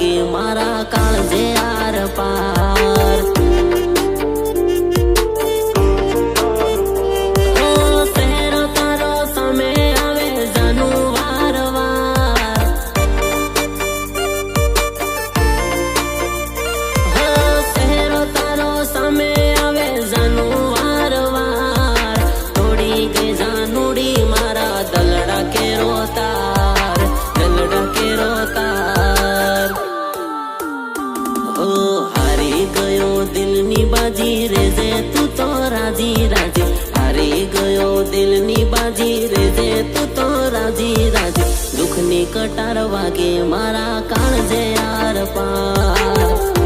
લાગે મારા કાળજે તું તો રાજી રાજી. દુઃખની કટાર વાગે મારા કાળજે આર પાર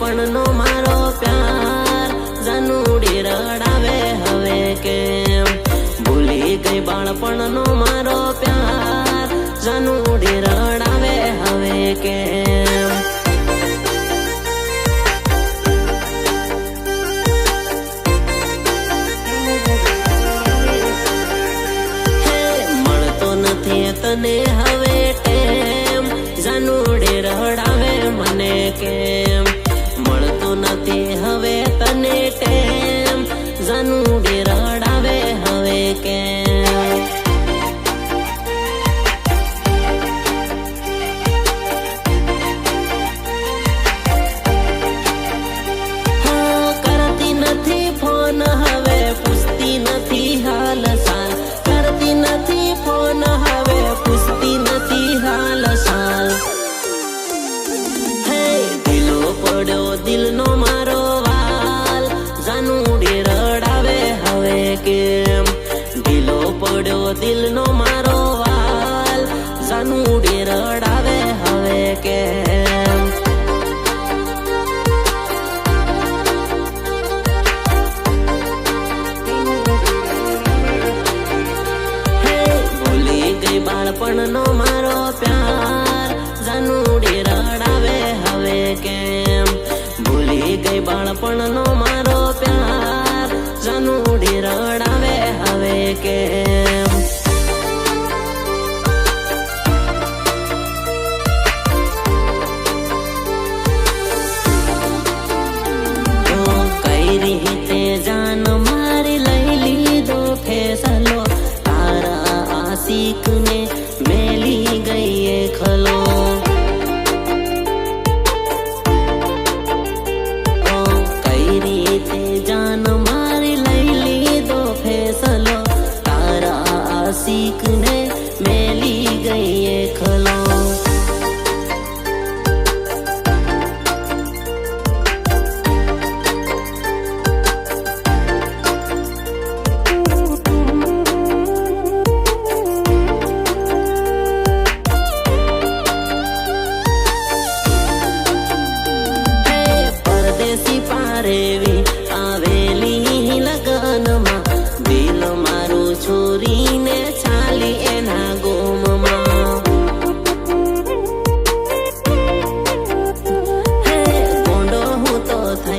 પણ નો મારો પ્યાર. જાનુડી રડાવે હવે કેમ? ભૂલી ગઈ બાળપણ નો મારો no te કેમ? ઢીલો પડ્યો દિલનો મારો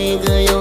一个又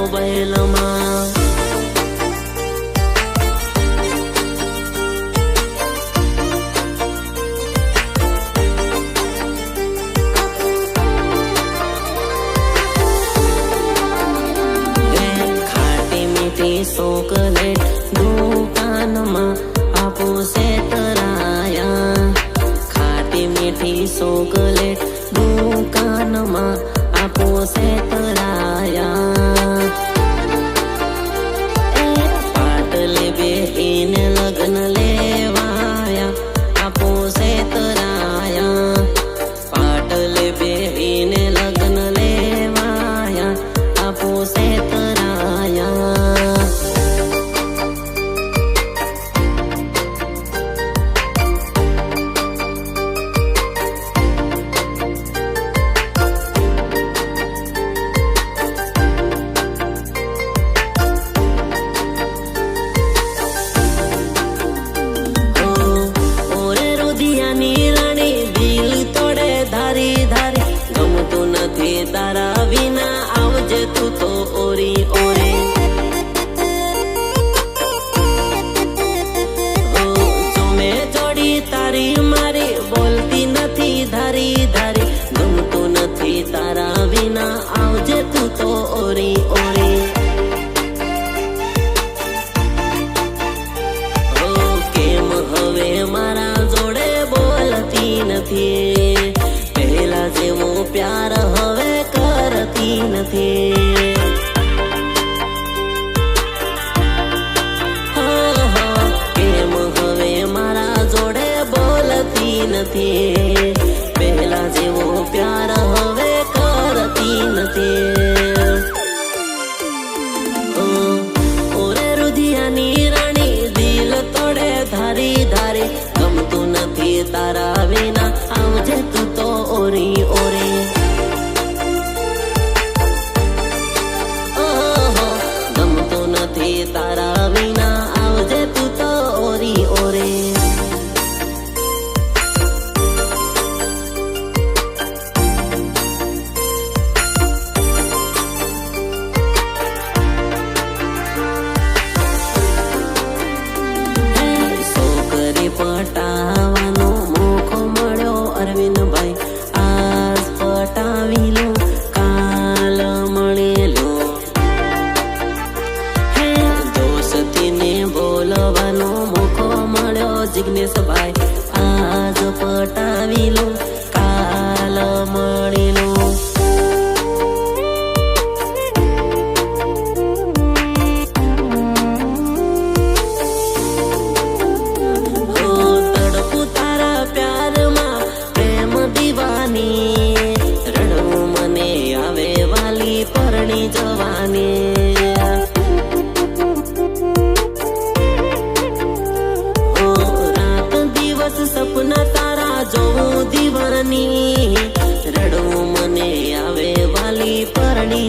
मोबाइलमा सोकलेट दुकानमा आफू सेतराया खाटी मिठी सोकलेट be in lagna le પ્યાર હવે કરતી નથી. estará. જવાનો મોકો મળ્યો જિગ્નેશભાઈ. આજ પટાવી લઉં જોઉં દીવરની રડવું મને આવે વાલી પરણી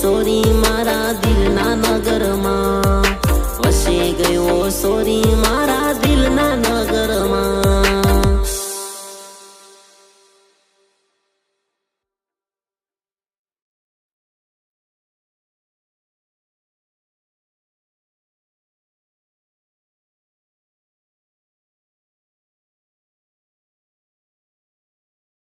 so the